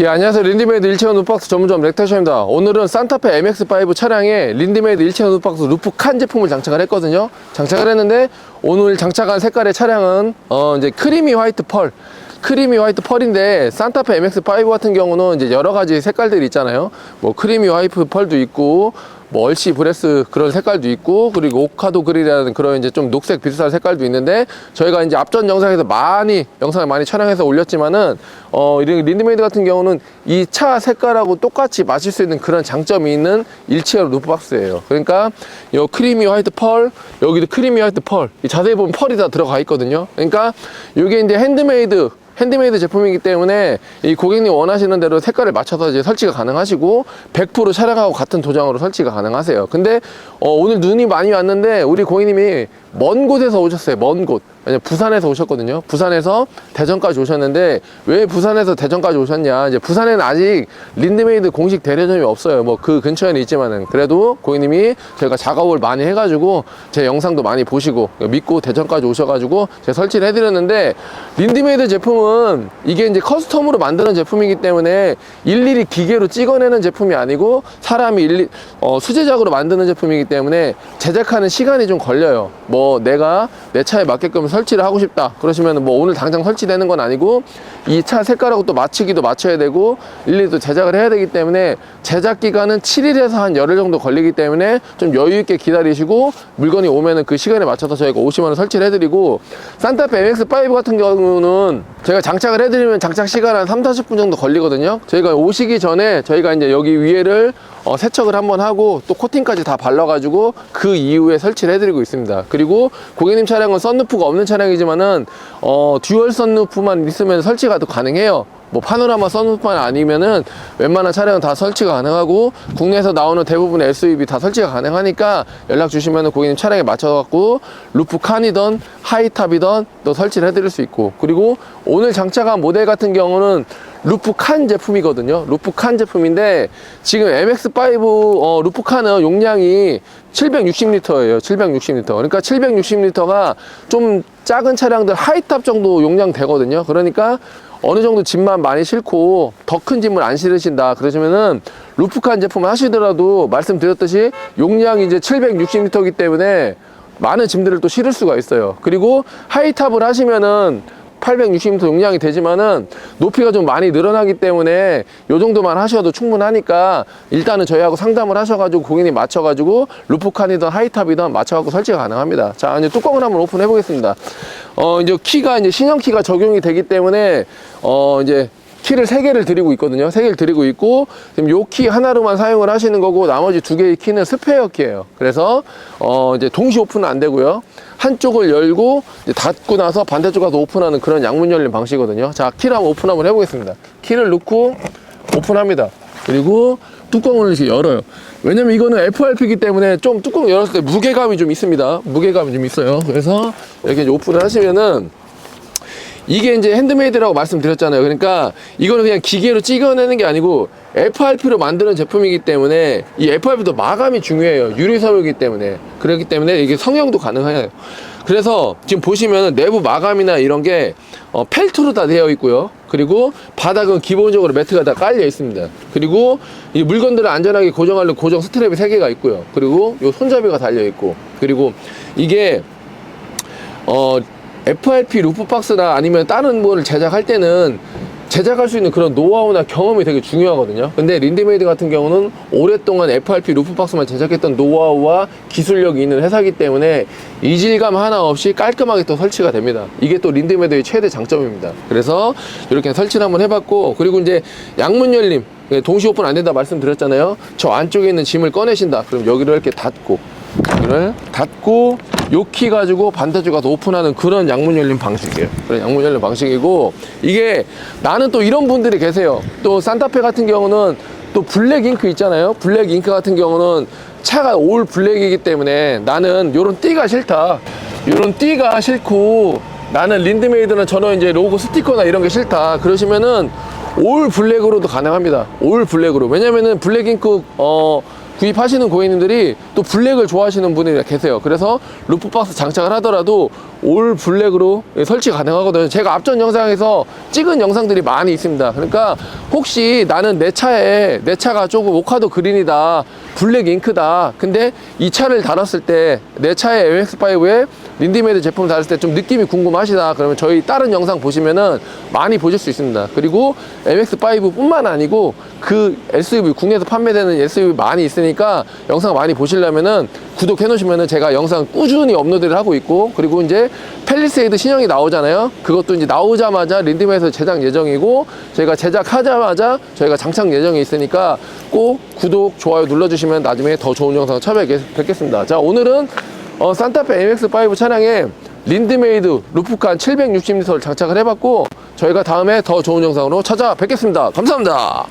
예, 안녕하세요. 린디메이드 일체형 루프박스 전문점 렉터셔입니다. 오늘은 산타페 MX5 차량에 린디메이드 일체형 루프박스 루프 칸 제품을 장착을 했거든요. 장착을 했는데 오늘 장착한 색깔의 차량은 어 이제 크리미 화이트 펄. 크리미 화이트 펄인데 산타페 MX5 같은 경우는 이제 여러 가지 색깔들이 있잖아요. 뭐 크리미 화이트 펄도 있고 뭐 얼씨 브레스 그런 색깔도 있고 그리고 오카도 그릴이라는 그런 이제 좀 녹색 비슷한 색깔도 있는데 저희가 이제 앞전 영상에서 많이 영상을 많이 촬영해서 올렸지만은 어 이런 린드메이드 같은 경우는 이 차 색깔하고 똑같이 마실 수 있는 그런 장점이 있는 일체형 루프박스예요. 그러니까 요 크리미 화이트 펄 여기도 크리미 화이트 펄이 자세히 보면 펄이 다 들어가 있거든요. 그러니까 이게 이제 핸드메이드 핸드메이드 제품이기 때문에 이 고객님 원하시는 대로 색깔을 맞춰서 이제 설치가 가능하시고 100% 차량하고 같은 도장으로 설치가 가능하세요. 근데 어, 오늘 눈이 많이 왔는데 우리 고객님이 먼 곳에서 오셨어요. 먼 곳. 왜냐면 부산에서 오셨거든요. 부산에서 대전까지 오셨는데 왜 부산에서 대전까지 오셨냐? 이제 부산에는 아직 린드메이드 공식 대리점이 없어요. 뭐 그 근처에는 있지만은 그래도 고객님이 저희가 작업을 많이 해가지고 제 영상도 많이 보시고 믿고 대전까지 오셔가지고 제가 설치를 해드렸는데 린드메이드 제품은 이게 이제 커스텀으로 만드는 제품이기 때문에 일일이 기계로 찍어내는 제품이 아니고 사람이 일일 어, 수제작으로 만드는 제품이기 때문에 제작하는 시간이 좀 걸려요. 뭐 내가 내 차에 맞게끔 설치를 하고 싶다 그러시면 뭐 오늘 당장 설치되는 건 아니고 이 차 색깔하고 또 맞추기도 맞춰야 되고 일일이 또 제작을 해야 되기 때문에 제작 기간은 7일에서 한 열흘 정도 걸리기 때문에 좀 여유 있게 기다리시고 물건이 오면은 그 시간에 맞춰서 저희가 50만 원 설치를 해드리고 산타페 MX5 같은 경우는 저희가 장착을 해드리면 장착 시간 한 3, 40분 정도 걸리거든요. 저희가 오시기 전에 저희가 이제 여기 위에를 어, 세척을 한번 하고 또 코팅까지 다 발라가지고 그 이후에 설치를 해드리고 있습니다. 그리고 고객님 차량은 썬루프가 없는 차량이지만은 어, 듀얼 썬루프만 있으면 설치가 또 가능해요. 뭐 파노라마 썬루프만 아니면은 웬만한 차량은 다 설치가 가능하고 국내에서 나오는 대부분의 SUV 다 설치가 가능하니까 연락 주시면은 고객님 차량에 맞춰갖고 루프 칸이던 하이탑이던 또 설치를 해드릴 수 있고 그리고 오늘 장착한 모델 같은 경우는 루프 칸 제품이거든요. 루프 칸 제품인데 지금 MX5 어, 루프 칸은 용량이 760리터예요. 760리터. 그러니까 760리터가 좀 작은 차량들 하이탑 정도 용량 되거든요. 그러니까 어느 정도 짐만 많이 싣고 더 큰 짐을 안 실으신다 그러시면은 루프칸 제품 하시더라도 말씀드렸듯이 용량이 이제 760리터이기 때문에 많은 짐들을 또 실을 수가 있어요. 그리고 하이탑을 하시면은 860m 용량이 되지만은 높이가 좀 많이 늘어나기 때문에 요 정도만 하셔도 충분하니까 일단은 저희하고 상담을 하셔가지고 고객님 맞춰가지고 루프칸이든 하이탑이든 맞춰갖고 설치가 가능합니다. 자 이제 뚜껑을 한번 오픈해 보겠습니다. 어 이제 키가 이제 신형 키가 적용이 되기 때문에 어 이제 키를 세개를 드리고 있거든요. 세개를 드리고 있고, 지금 요 키 하나로만 사용을 하시는 거고, 나머지 두 개의 키는 스페어 키예요. 그래서, 어, 이제 동시 오픈은 안 되고요. 한쪽을 열고, 닫고 나서 반대쪽 가서 오픈하는 그런 양문 열린 방식이거든요. 자, 키를 한번 오픈 한번 해보겠습니다. 키를 넣고, 오픈합니다. 그리고 뚜껑을 이렇게 열어요. 왜냐면 이거는 FRP이기 때문에 좀 뚜껑 열었을 때 무게감이 좀 있습니다. 무게감이 좀 있어요. 그래서 이렇게 오픈을 하시면은, 이게 이제 핸드메이드라고 말씀드렸잖아요. 그러니까 이거는 그냥 기계로 찍어내는 게 아니고 FRP로 만드는 제품이기 때문에 이 FRP도 마감이 중요해요. 유리섬유이기 때문에. 그렇기 때문에 이게 성형도 가능해요. 그래서 지금 보시면 내부 마감이나 이런 게 어, 펠트로 다 되어 있고요. 그리고 바닥은 기본적으로 매트가 다 깔려 있습니다. 그리고 이 물건들을 안전하게 고정하려는 고정 스트랩이 3개가 있고요. 그리고 요 손잡이가 달려 있고 그리고 이게 어, FRP 루프박스나 아니면 다른 뭐를 제작할 때는 제작할 수 있는 그런 노하우나 경험이 되게 중요하거든요. 근데 린드메이드 같은 경우는 오랫동안 FRP 루프박스만 제작했던 노하우와 기술력이 있는 회사이기 때문에 이질감 하나 없이 깔끔하게 또 설치가 됩니다. 이게 또 린드메이드의 최대 장점입니다. 그래서 이렇게 설치를 한번 해봤고 그리고 이제 양문 열림 동시 오픈 안 된다 말씀드렸잖아요. 저 안쪽에 있는 짐을 꺼내신다. 그럼 여기를 이렇게 닫고 여기를 닫고 요 키 가지고 반대쪽 가서 오픈하는 그런 양문 열림 방식이에요. 그런 양문 열림 방식이고 이게 나는 또 이런 분들이 계세요. 또 산타페 같은 경우는 또 블랙 잉크 있잖아요. 블랙 잉크 같은 경우는 차가 올 블랙이기 때문에 나는 요런 띠가 싫다. 요런 띠가 싫고 나는 린드메이드는 저는 이제 로고 스티커나 이런 게 싫다. 그러시면은 올 블랙으로도 가능합니다. 올 블랙으로. 왜냐면은 블랙 잉크 어 구입하시는 고객님들이 또 블랙을 좋아하시는 분이 계세요. 그래서 루프박스 장착을 하더라도 올 블랙으로 설치 가능하거든요. 제가 앞전 영상에서 찍은 영상들이 많이 있습니다. 그러니까 혹시 나는 내 차에 내 차가 조금 오카도 그린이다. 블랙 잉크다. 근데 이 차를 달았을 때 내 차에 MX5에 린디메이드 제품을 달았을 때좀 느낌이 궁금하시다. 그러면 저희 다른 영상 보시면은 많이 보실 수 있습니다. 그리고 MX5 뿐만 아니고 그 SUV, 국내에서 판매되는 SUV 많이 있으니까 영상 많이 보시려면은 구독해 놓으시면은 제가 영상 꾸준히 업로드를 하고 있고 그리고 이제 펠리세이드 신형이 나오잖아요. 그것도 이제 나오자마자 린디메에서 제작 예정이고 저희가 제작하자마자 저희가 장착 예정이 있으니까 꼭 구독, 좋아요 눌러주시면 나중에 더 좋은 영상 찾아뵙겠습니다. 자, 오늘은 어, 산타페 MX5 차량에 린드메이드 루프칸 760리터를 장착을 해봤고 저희가 다음에 더 좋은 영상으로 찾아뵙겠습니다. 감사합니다.